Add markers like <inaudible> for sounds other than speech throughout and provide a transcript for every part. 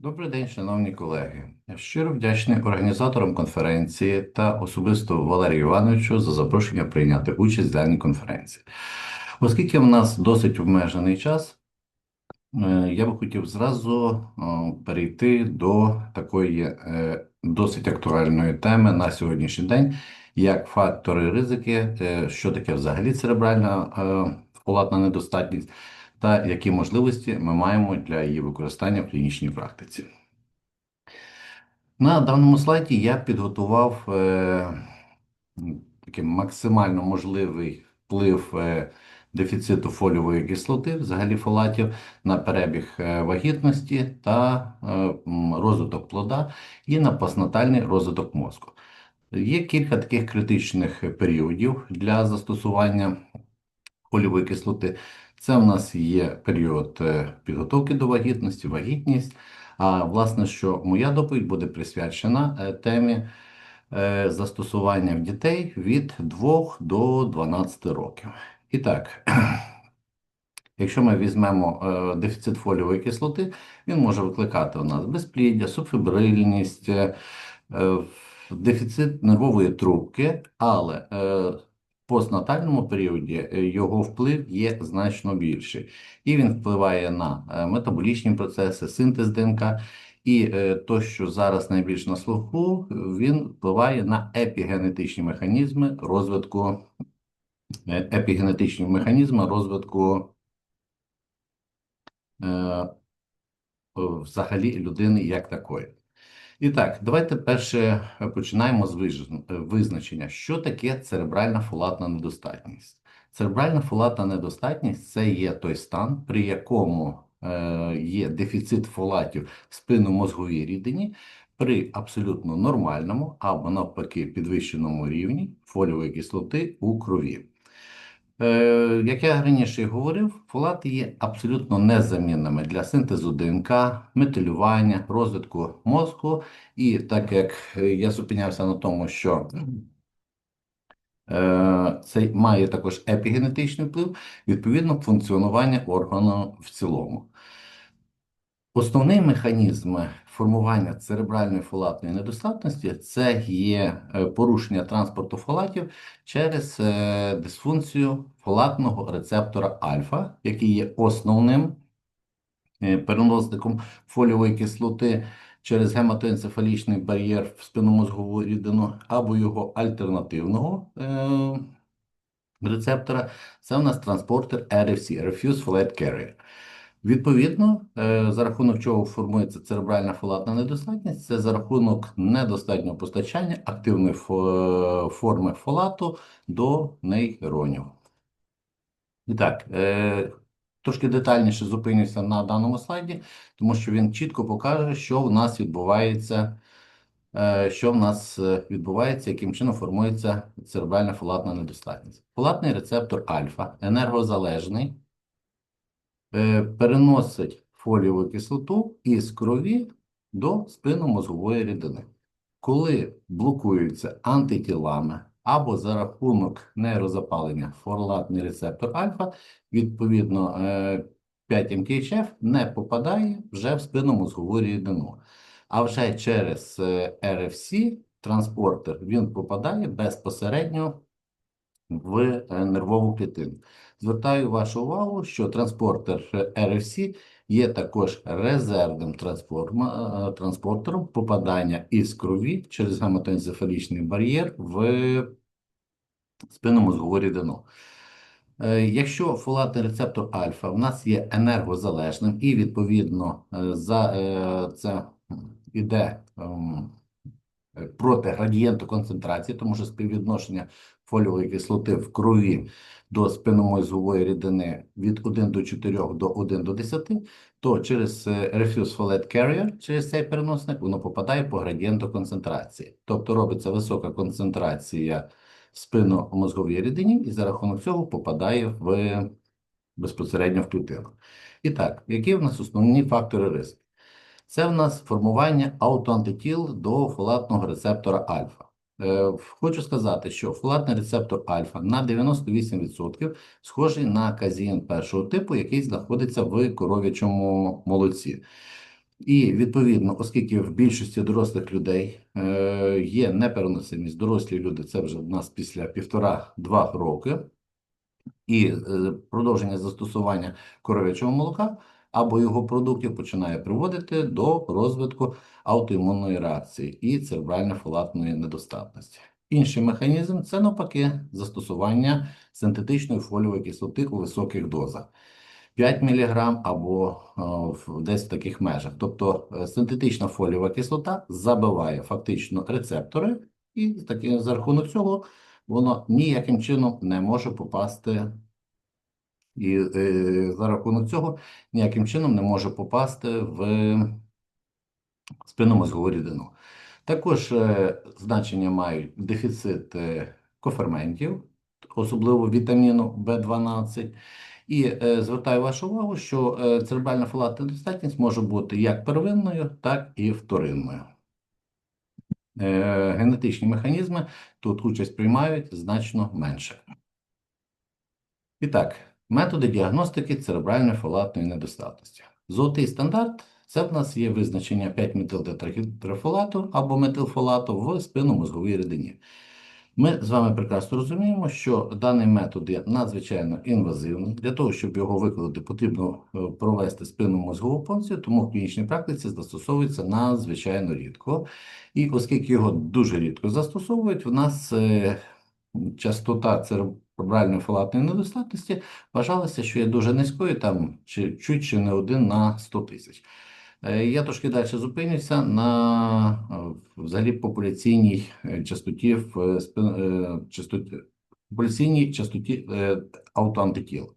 Добрий день, шановні колеги. Я щиро вдячний організаторам конференції та особисто Валерію Івановичу за запрошення прийняти участь в даній конференції. Оскільки в нас досить обмежений час, е, я би хотів зразу е, перейти до такої е, досить актуальної теми на сьогоднішній день, як фактори ризики, що таке взагалі церебральна е, недостатність та які можливості ми маємо для її використання в клінічній практиці. На даному слайді я підготував е, такий максимально можливий вплив е, дефіциту фоліової кислоти, взагалі фолатів, на перебіг е, вагітності та е, розвиток плода і на постнатальний розвиток мозку. Є кілька таких критичних періодів для застосування фоліової кислоти. Це в нас є період е, підготовки до вагітності, вагітність. А власне, що моя доповідь буде присвячена е, темі е, застосування в дітей від 2 до 12 років. І так, <clears throat> якщо ми візьмемо дефіцит фоліової кислоти, він може викликати у нас безпліддя, субфібрильність, дефіцит нервової трубки, але постнатальному періоді е, його вплив є значно більший. І він впливає на е, метаболічні процеси, синтез ДНК. І е, то, що зараз найбільш на слуху, він впливає на епігенетичні механізми розвитку, епігенетичні механізми розвитку взагалі людини як такої. І так, давайте перше е, починаємо з е, визначення, що таке церебральна фолатна недостатність. Церебральна фолатна недостатність це є той стан, при якому е, є дефіцит фолатів в спинномозговій рідині при абсолютно нормальному або навпаки підвищеному рівні фоліової кислоти у крові. Е, як я раніше говорив, фолати є абсолютно незамінними для синтезу ДНК, метилювання, розвитку мозку. І так як е, я зупинявся на тому, що е, це має також епігенетичний вплив, відповідно, функціонування органу в цілому. Основний механізм формування церебральної фолатної недостатності це є е, порушення транспорту фолатів через е, дисфункцію фолатного рецептора альфа, який є основним е, переносником фоліової кислоти через гематоенцефалічний бар'єр в спинномозгову рідину, або його альтернативного рецептора. Це у нас транспортер RFC, Refuse Folate Carrier. Відповідно, е, за рахунок чого формується церебральна фолатна недостатність, це за рахунок недостатнього постачання активної форми фолату до нейронів. І так, е, трошки детальніше зупинюся на даному слайді, тому що він чітко покаже, що в нас відбувається, е, що в нас е, відбувається, яким чином формується церебральна фолатна недостатність. Фолатний рецептор альфа енергозалежний е, переносить фолієву кислоту із крові до спинномозгової рідини. Коли блокуються антитілами або за рахунок нейрозапалення фолатний рецептор альфа, відповідно е, 5-МКХФ не попадає вже в спинномозгову рідину. А вже через е, RFC транспортер він попадає безпосередньо в е, нервову клітину. Звертаю вашу увагу, що транспортер RFC є також резервним е, транспортером попадання із крові через гематоенцефалічний бар'єр в спинномозгову рідину. Е, Якщо фолатний рецептор альфа в нас є енергозалежним і відповідно е, за це іде ем, проти градієнту концентрації, тому що співвідношення фоліової кислоти в крові до спинномозгової рідини від 1 до 4 до 1 до 10, то через е, Refuse Folate Carrier, через цей переносник, воно попадає по градієнту концентрації. Тобто робиться висока концентрація в спинномозговій рідині і за рахунок цього попадає в безпосередньо в клітину. І так, які в нас основні фактори ризику? Це в нас формування аутоантитіл до фолатного рецептора альфа. Е, Хочу сказати, що фолатний рецептор альфа на 98% схожий на казеїн першого типу, який знаходиться в коров'ячому молоці. І відповідно, оскільки в більшості дорослих людей е, є непереносимість, дорослі люди це вже в нас після півтора-два роки, і е, продовження застосування коров'ячого молока або його продуктів починає приводити до розвитку аутоімунної реакції і церебрально-фолатної недостатності. Інший механізм це навпаки застосування синтетичної фоліової кислоти у високих дозах. 5 мг або е, в- десь в таких межах. Тобто е, синтетична фолієва кислота забиває фактично рецептори, і таки, за рахунок цього воно ніяким чином не може попасти, і е, за рахунок цього ніяким чином не може попасти в спинномозгову рідину. Також е, значення мають дефіцит е, коферментів, особливо вітаміну В12. І звертаю вашу увагу, що церебральна фолатна недостатність може бути як первинною, так і вторинною. Генетичні механізми тут участь приймають значно менше. І так, методи діагностики церебральної фолатної недостатності. Золотий стандарт це в нас є визначення 5-метилтетрахідрофолату або метилфолату в спинномозговій рідині. Ми з вами прекрасно розуміємо, що даний метод є надзвичайно інвазивним. Для того, щоб його виконати, потрібно е, провести спинну мозгову функцію, тому в клінічній практиці застосовується надзвичайно рідко. І оскільки його дуже рідко застосовують, в нас е, частота церебральної фолатної недостатності вважалася, що є дуже низькою, там чи чуть чи не один на 100 тисяч. Е, Я трошки далі зупинюся на е, взагалі популяційній е, частоті в частоті, популяційній частоті аутоантитіл.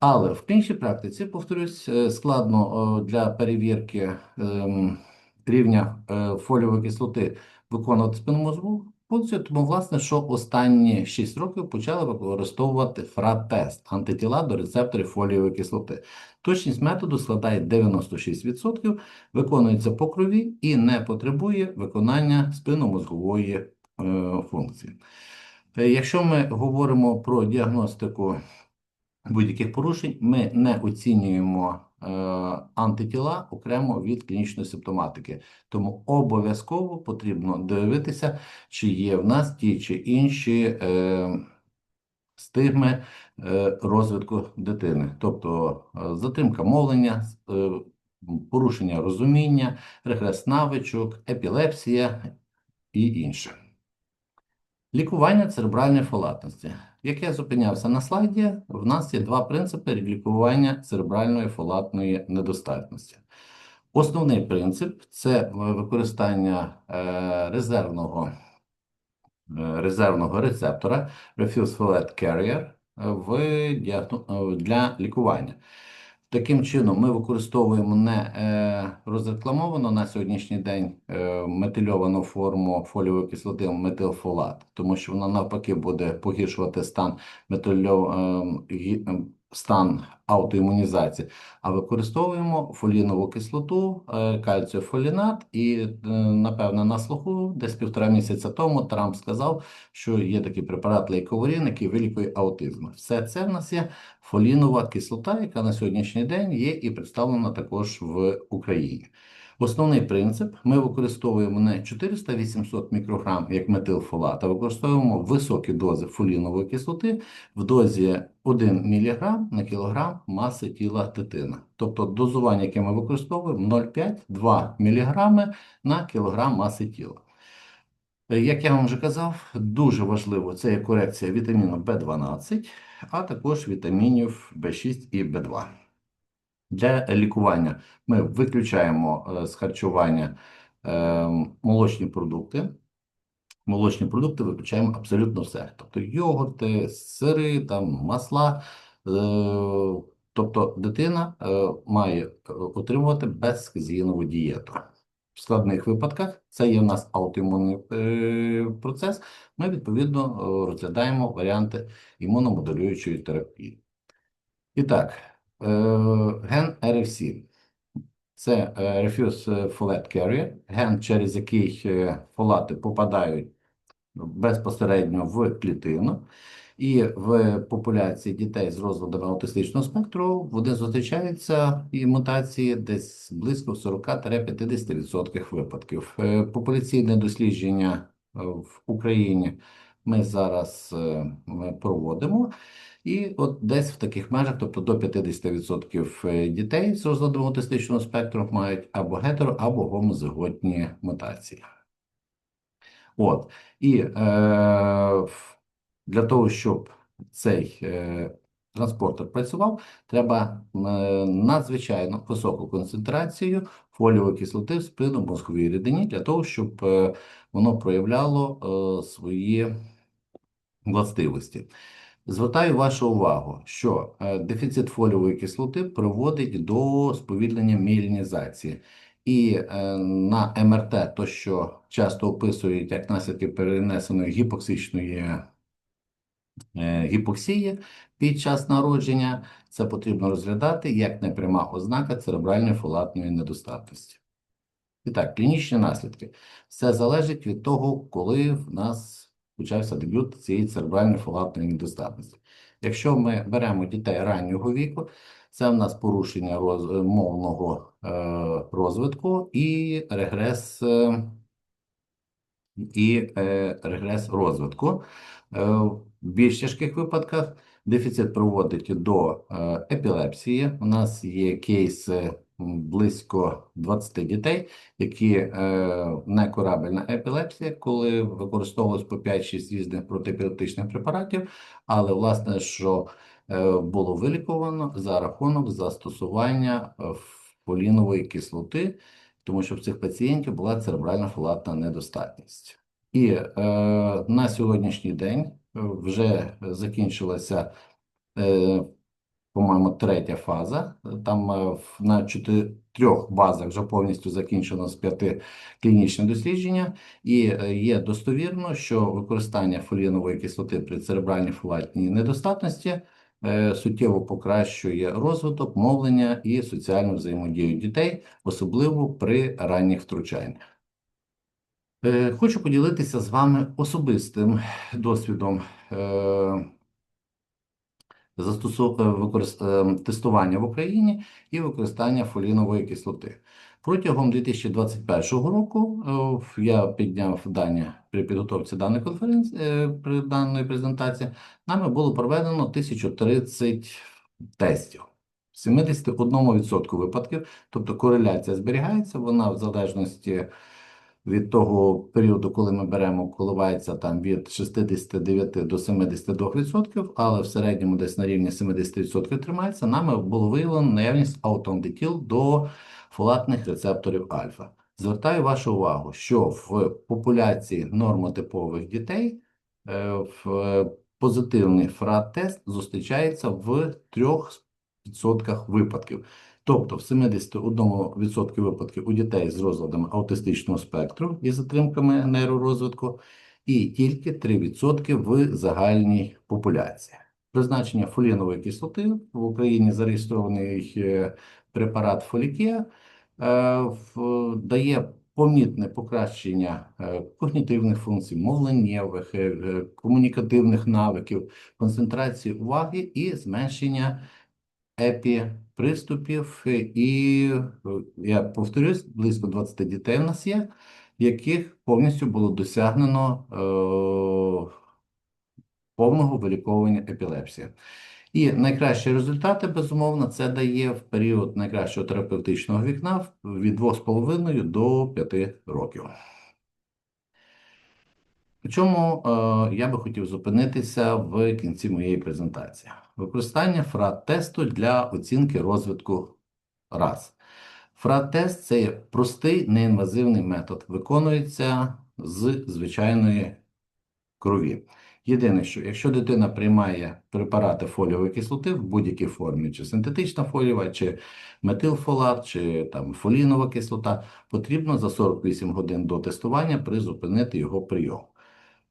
Але в клінічній практиці, повторюсь, складно для перевірки ем, рівня фолієвої кислоти виконувати спинномозгову функцію, тому, власне, що останні 6 років почали використовувати ФРА-тест антитіла до рецепторів фолієвої кислоти. Точність методу складає 96%, виконується по крові і не потребує виконання спинномозгової е, функції. Е, Якщо ми говоримо про діагностику будь-яких порушень, ми не оцінюємо е, антитіла окремо від клінічної симптоматики. Тому обов'язково потрібно дивитися, чи є в нас ті чи інші е, стигми е, розвитку дитини, тобто затримка мовлення, порушення розуміння, регрес навичок, епілепсія і інше. Лікування церебральної фолатності. Як я зупинявся на слайді, в нас є два принципи лікування церебральної фолатної недостатності. Основний принцип це використання е, резервного, е, резервного рецептора Refuse Folate Carrier в е, для лікування. Таким чином, ми використовуємо не е, розрекламовану на сьогоднішній день е, метильовану форму фоліової кислоти метилфолат, тому що вона навпаки буде погіршувати стан метильо, е, гі- е, стан аутоімунізації, а використовуємо фолінову кислоту, е, кальціофолінат, і е, напевно на слуху десь півтора місяця тому Трамп сказав, що є такий препарат лейковорін, який вилікує аутизм. Все це в нас є фолінова кислота, яка на сьогоднішній день є і представлена також в Україні. Основний принцип ми використовуємо не 400-800 мікрограм як метилфолат, а використовуємо високі дози фолінової кислоти в дозі 1 мг на кілограм маси тіла дитини. Тобто дозування, яке ми використовуємо 0,5-2 мг на кілограм маси тіла. Як я вам вже казав, дуже важливо це є корекція вітаміну В12, а також вітамінів В6 і В2. Для лікування ми виключаємо е, з харчування е, молочні продукти. Молочні продукти виключаємо абсолютно все. Тобто йогурти, сири, там, масла. Е, тобто дитина має отримувати безказінову дієту. В складних випадках це є в нас аутоімунний процес. Ми відповідно розглядаємо варіанти імуномодулюючої терапії. І так, ген RFC – це е, Refuse Folate Carrier, ген, через який е, фолати попадають безпосередньо в клітину. І в популяції дітей з розладами аутистичного спектру вони зустрічаються і мутації десь близько 40-50% випадків. Е, Популяційне дослідження е, в Україні ми зараз е, проводимо. І от десь в таких межах, тобто до 50% дітей з розладом аутистичного спектру мають або гетеро, або гомозиготні мутації. От. І е, для того, щоб цей е, транспортер працював, треба е, надзвичайно високу концентрацію фоліової кислоти в спинномозковій рідині для того, щоб е, воно проявляло е, свої властивості. Звертаю вашу увагу, що е, дефіцит фоліової кислоти приводить до сповільнення міелінізації. І е, на МРТ, то що часто описують як наслідки перенесеної гіпоксичної е, гіпоксії під час народження, це потрібно розглядати як непряма ознака церебральної фолатної недостатності. І так, клінічні наслідки. Все залежить від того, коли в нас почався дебют цієї церебральної фолатної недостатності. Якщо ми беремо дітей раннього віку, це в нас порушення роз, мовного е, розвитку і регрес, е, і е, регрес розвитку. Е, в більш тяжких випадках дефіцит приводить до е, епілепсії. У нас є кейси близько 20 дітей, які е, некурабельна епілепсія, коли використовувалось по 5-6 різних протиепілептичних препаратів, але власне, що е, було виліковано за рахунок застосування е, фолінової кислоти, тому що в цих пацієнтів була церебральна фолатна недостатність. І е, на сьогоднішній день е, вже закінчилася, е, по-моєму, третя фаза. Там е, на чотирьох базах вже повністю закінчено з п'яти клінічне дослідження, і е, є достовірно, що використання фолінової кислоти при церебральній фолатній недостатності е, суттєво покращує розвиток, мовлення і соціальну взаємодію дітей, особливо при ранніх втручаннях. Хочу поділитися з вами особистим досвідом використ- е, тестування в Україні і використання фолінової кислоти. Протягом 2021 року е, я підняв дані при підготовці даної конференції, е, при даної презентації. Нами було проведено 1030 тестів. В 71% випадків, тобто кореляція зберігається, вона в залежності від того періоду, коли ми беремо, коливається там від 69 до 72%, але в середньому десь на рівні 70% тримається, нами було виявлено наявність аутондетіл до фолатних рецепторів альфа. Звертаю вашу увагу, що в популяції нормотипових дітей е, в е, позитивний фрат-тест зустрічається в 3% випадків. Тобто в 71% випадків у дітей з розладами аутистичного спектру і затримками нейророзвитку, і тільки 3% в загальній популяції. Призначення фолінової кислоти в Україні зареєстрований е, препарат Фолікія е, дає помітне покращення е, когнітивних функцій, мовленнєвих, комунікативних навиків, концентрації уваги і зменшення епіприступів, і е, я повторюсь, близько 20 дітей у нас є, яких повністю було досягнено е, повного виліковування епілепсії. І найкращі результати, безумовно, це дає в період найкращого терапевтичного вікна від 2,5 до 5 років. У чому е, я би хотів зупинитися в кінці моєї презентації? Використання фрат-тесту для оцінки розвитку раз. Фрат-тест це простий неінвазивний метод, виконується з звичайної крові. Єдине, що якщо дитина приймає препарати фоліової кислоти в будь-якій формі, чи синтетична фолієва, чи метилфолат, чи там фолінова кислота, потрібно за 48 годин до тестування призупинити його прийом.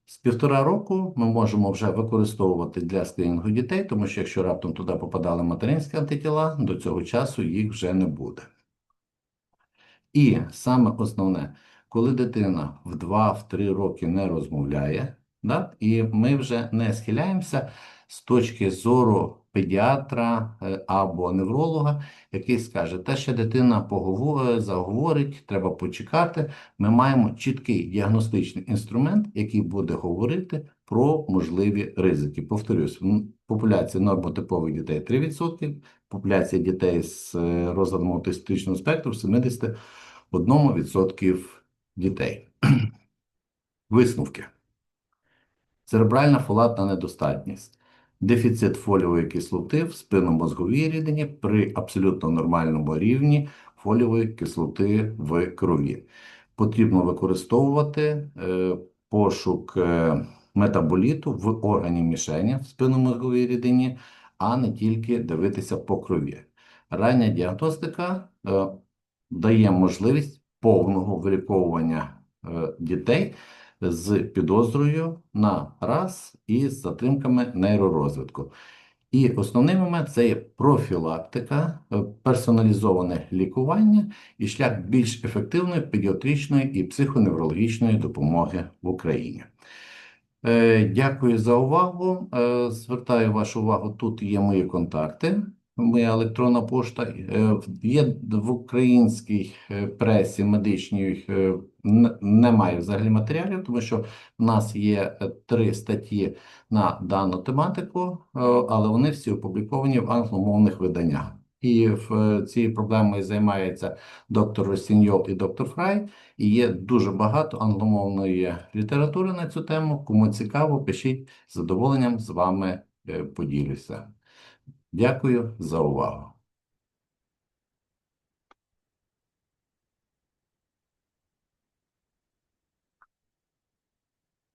З півтора року ми можемо вже використовувати для скринінгу дітей, тому що якщо раптом туди попадали материнські антитіла, до цього часу їх вже не буде. І саме основне, коли дитина в 2-3 роки не розмовляє, Да? І ми вже не схиляємося з точки зору педіатра е, або невролога, який скаже, те, що дитина поговор- заговорить, треба почекати. Ми маємо чіткий діагностичний інструмент, який буде говорити про можливі ризики. Повторюсь, популяція нормотипових дітей 3%, популяція дітей з е, розладом аутистичного спектру 71% дітей. <clears throat> Висновки. Церебральна фолатна недостатність. Дефіцит фолієвої кислоти в спинномозговій рідині при абсолютно нормальному рівні фолієвої кислоти в крові. Потрібно використовувати е, пошук е, метаболіту в органі мішені в спинномозговій рідині, а не тільки дивитися по крові. Рання діагностика е, дає можливість повного виліковування дітей з підозрою на раз і з затримками нейророзвитку. І основний момент це є профілактика, е, персоналізоване лікування і шлях більш ефективної педіатричної і психоневрологічної допомоги в Україні. Е, Дякую за увагу. Е, Звертаю вашу увагу, тут є мої контакти. Електронна пошта Е, є в українській е, пресі медичній е, немає взагалі матеріалів, тому що в нас є три статті на дану тематику, але вони всі опубліковані в англомовних виданнях. І в цій проблемою займається доктор Росіньол і доктор Фрай. І є дуже багато англомовної літератури на цю тему. Кому цікаво, пишіть з задоволенням з вами поділюся. Дякую за увагу.